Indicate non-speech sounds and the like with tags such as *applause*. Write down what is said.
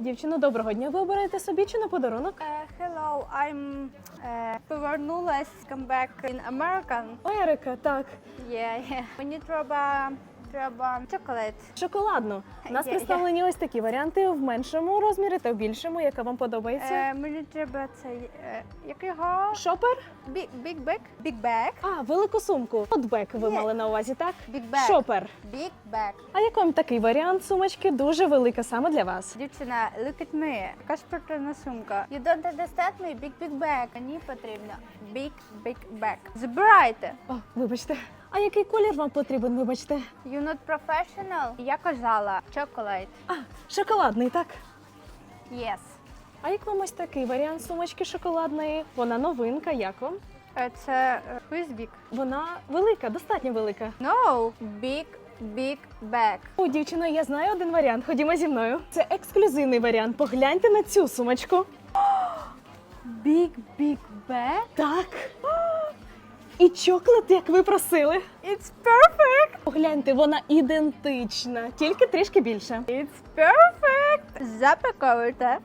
Дівчино, доброго дня. Ви обираєте собі чи на подарунок? Uh, hello, I'm uh, повернулась, come back in American. Америка, так. Yeah, yeah. Мені треба, треба чоколад. Шоколадну. У нас Є, є. представлені ось такі варіанти в меншому розмірі та в більшому, яка вам подобається. Е, мені треба цей, е, як його? Шопер? Bag? Big bag? А, велику сумку. Отбек ви мали на увазі, так? Big bag. Шопер. Big bag. А як вам такий варіант сумочки? Дуже велика саме для вас. Дівчина, look at me. Яка спортивна сумка. You don't understand me? Big, big bag. Мені потрібно big, big bag. Забирайте. О, вибачте. А який колір вам потрібен, вибачте? You not professional? Я казала, чоколад. А, шоколадний, так? Yes. А як вам ось такий варіант сумочки шоколадної? Вона новинка, як вам? Е, Це е, who is big? Вона велика, достатньо велика. No, big, big bag. О, дівчино, я знаю один варіант. Ходімо зі мною. Це ексклюзивний варіант. Погляньте на цю сумочку. *gasps* Big, big bag? Так. І чоклет, як ви просили. It's perfect! Погляньте, вона ідентична, тільки трішки більше. It's perfect! Запаковуйте.